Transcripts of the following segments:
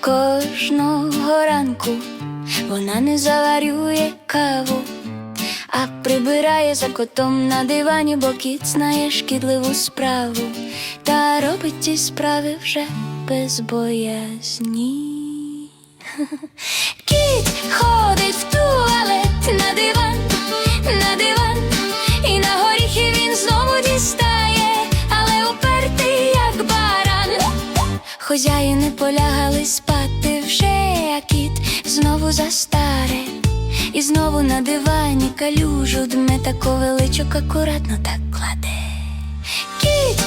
кожного ранку. Вона не заварює каву, а прибирає за котом на дивані, бо кіт знає шкідливу справу, та робить ті справи вже без боязні. Кіт ходить в туалет на диван, Хозяїни полягали спати вже, а кіт знову застаре. І знову на дивані калюжу дме тако величок акуратно так кладе. Кіт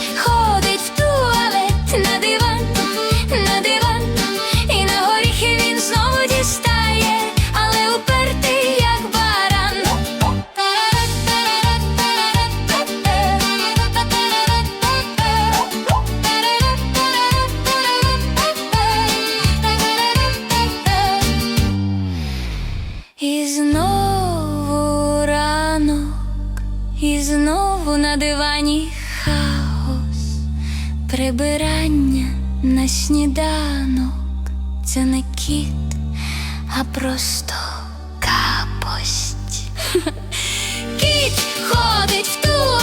і знову на дивані хаос, прибирання на сніданок, це не кіт, а просто капость. Кіт ходить в ту.